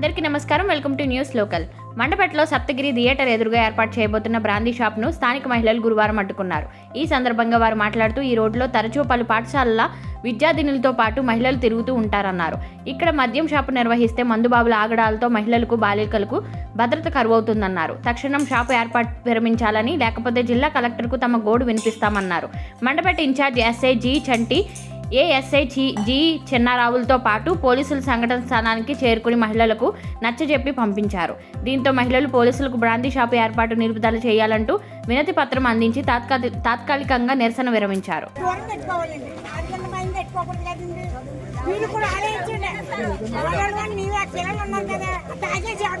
అందరికీ నమస్కారం. Welcome to news local. మండపేటలో Saptagiri theatre ఎదురుగా ఏర్పాటు చేయబోతున్న బ్రాందీ షాప్ను స్థానిక మహిళలు గురువారం అడ్డుకున్నారు. ఈ సందర్భంగా వారు మాట్లాడుతూ ఈ రోడ్లో తరచూ పలు పాఠశాలల విద్యార్థినులతో పాటు మహిళలు తిరుగుతూ ఉంటారన్నారు. ఇక్కడ మద్యం షాపు నిర్వహిస్తే మందుబాబుల ఆగడాలతో మహిళలకు బాలికలకు భద్రత కరువవుతుందన్నారు. తక్షణం షాపు ఏర్పాటు విరమించాలని లేకపోతే జిల్లా కలెక్టర్కు తమ గోడు వినిపిస్తామన్నారు. Mandapeta in charge SI G Chanti ASI G G చిన్నారావులతో పాటు పోలీసులు సంఘటన స్థానానికి చేరుకుని మహిళలకు నచ్చజెప్పి పంపించారు. దీంతో మహిళలు పోలీసులకు బ్రాందీ షాపు ఏర్పాటు నిలుపుదల చేయాలంటూ వినతి పత్రం అందించి తాత్కాలి తాత్కాలికంగా నిరసన విరమించారు. మీరు కూడా ఆలోచించండి. ఆ కదా. తాగేసి ఎవరు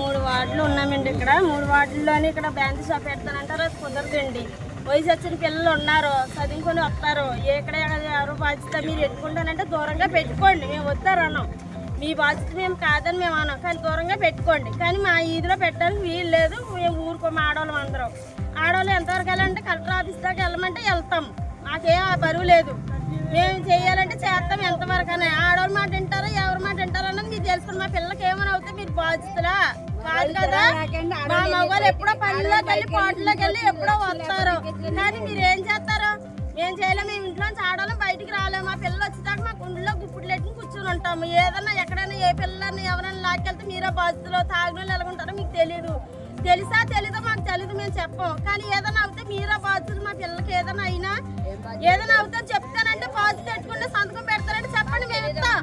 వార్డులు ఉన్నామండి ఇక్కడ. మూడు వార్డుల్లోనే ఇక్కడ బ్యాంక్ షాప్ పెడతానంటారు. అది కుదరదండి. వయసు వచ్చిన పిల్లలు ఉన్నారు. చదువుకొని వస్తారు. ఎక్కడ ఎవరు బాధ్యత మీరు ఎట్టుకుంటానంటే దూరంగా పెట్టుకోండి. మేము వస్తారన్నాం మీ బాధ్యత మేము కాదని మేము అన్నాం. కానీ దూరంగా పెట్టుకోండి. కానీ మా ఈదిలో పెట్టడానికి వీలు లేదు. మేము ఊరుకోం ఆడవాళ్ళం అందరం. ఆడవాళ్ళు ఎంతవరకు వెళ్ళాలంటే కలెక్టర్ ఆఫీస్ దాకా వెళ్ళమంటే వెళ్తాం. మాకేం ఆ బరువు లేదు. మేము చేయాలంటే చేస్తాం ఎంతవరకు అని ఆడవాళ్ళ మాట వింటారో? ఎవరి మాట వింటారో? అన్నది మీరు తెలుసుకుని మా పిల్లలకి ఏమైనా అవుతే మీరు బాధ్యతలా కాదు కదా? మా మగవాళ్ళు ఎప్పుడో పనిలోకి వెళ్ళి పాటలోకి వెళ్ళి ఎప్పుడో వస్తారు. కానీ మీరు ఏం చేస్తారు? మేము చేయలేము మేము ఇంట్లోంచి ఆడవాళ్ళం బయటికి రాలేము మా పిల్లలు వచ్చేదాకా మా గుండెలో గుప్పుడు ఎట్టుకుని కూర్చొని ఉంటాము ఏదన్నా ఎక్కడైనా ఏ పిల్లల్ని ఎవరైనా లాక్కెళ్తే మీరే బాధ్యతలో తాగిన ఎలాగుంటారో మీకు తెలియదు తెలుసా తెలీదో మాకు తెలీదు మేము చెప్పం. కానీ ఏదైనా అవుతే మీరే బాధ్యత మా పిల్లలకి ఏదైనా అయినా ఏదైనా అవుతే చెప్తానంటే బాధ్యత పెట్టుకుంటే సంతకం పెడతారంటే చెప్పండి మేము ఇస్తాం.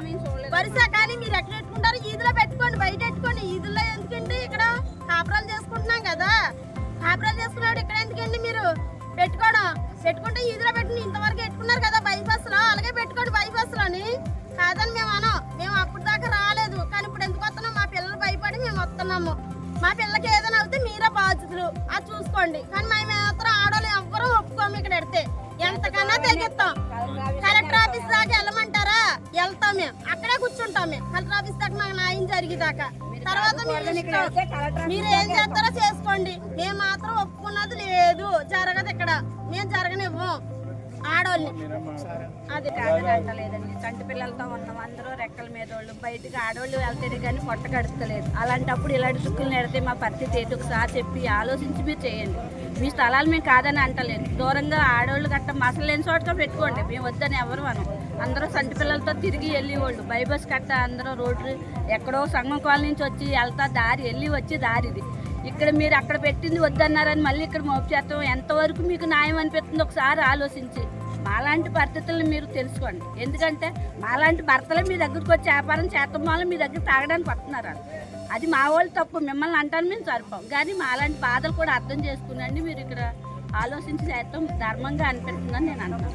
వరుస కానీ మీరు ఎక్కడ పెట్టుకుంటారు ఈదులో పెట్టుకోండి బయట పెట్టుకోండి. ఈదులో కాపురాలు చేసుకున్నాడు. ఇక్కడ ఎందుకండి మీరు? పెట్టుకోవడం. పెట్టుకుంటే ఈదులో పెట్టుకుని ఇంతవరకు పెట్టుకున్నారు కదా బైపాస్లో. అలాగే పెట్టుకోండి బైపాస్లోని. కాదని మేము అనం. మేము అప్పుడు దాకా రాలేదు. కానీ ఇప్పుడు ఎందుకు వస్తున్నాం? మా పిల్లలు భయపడి మేము వస్తున్నాము. మా పిల్లకి ఏదైనా అవుతే మీరే బాధ్యతలు అది చూసుకోండి. కానీ మేము మాత్రం ఆడవాళ్ళు ఎవ్వరూ ఒప్పుకోము ఇక్కడ పెడితే. ఎంతకన్నా తెగిస్తాం. కలెక్టర్ ఆఫీస్ దాకా వెళ్ళమంటారా? వెళ్తాం మేము. అక్కడే కూర్చుంటాం మేము. కలెక్టర్ ఆఫీస్ దాకా మాకు న్యాయం జరిగేదాకా. తర్వాత. మీరు ఏం చేస్తారో చేసుకోండి. మేము అనుకున్నది లేదు. జరగదు ఇక్కడ. మేము జరగనివ్వం. ఆడవాళ్ళని అది కాదని అంటలేదండి. చంటి పిల్లలతో ఉన్నాం అందరూ రెక్కల మీద వాళ్ళు. బయటకు ఆడవాళ్ళు వెళ్తారు కానీ పొట్ట కడుస్తలేదు. అలాంటప్పుడు ఇలాంటి చుక్కులు నెడితే మా పరిస్థితి ఏంటి ఒకసారి చెప్పి ఆలోచించి మీరు చేయండి. మీ స్థలాలు మేము కాదని అంటలేదు. దూరంగా ఆడవాళ్ళు గట్ట మసలు లేని చోటగా పెట్టుకోండి. మేము వద్దని ఎవరు మనం అందరూ చంటి పిల్లలతో తిరిగి వెళ్ళేవాళ్ళు. బైబస్ కట్ట అందరూ రోడ్డు ఎక్కడో సంఘం కాలనీ నుంచి వచ్చి వెళ్తా దారి వెళ్ళి వచ్చి దారిది. ఇక్కడ మీరు అక్కడ పెట్టింది వద్దన్నారని మళ్ళీ ఇక్కడ మోపచేస్తాం ఎంతవరకు మీకు న్యాయం అనిపిస్తుంది ఒకసారి ఆలోచించి. మాలాంటి పరిస్థితులను మీరు తెలుసుకోండి. ఎందుకంటే మాలాంటి భర్తలు మీ దగ్గరికి వచ్చి వ్యాపారం చేస్తాం వాళ్ళు మీ దగ్గర తాగడానికి వస్తున్నారు? అది మా వాళ్ళు తప్పు మిమ్మల్ని అంటాను మేము సరిపోం. కానీ మాలాంటి బాధలు కూడా అర్థం చేసుకునండి మీరు ఇక్కడ ఆలోచించి చేస్తాం. ధర్మంగా అనిపిస్తుందని నేను అంటాను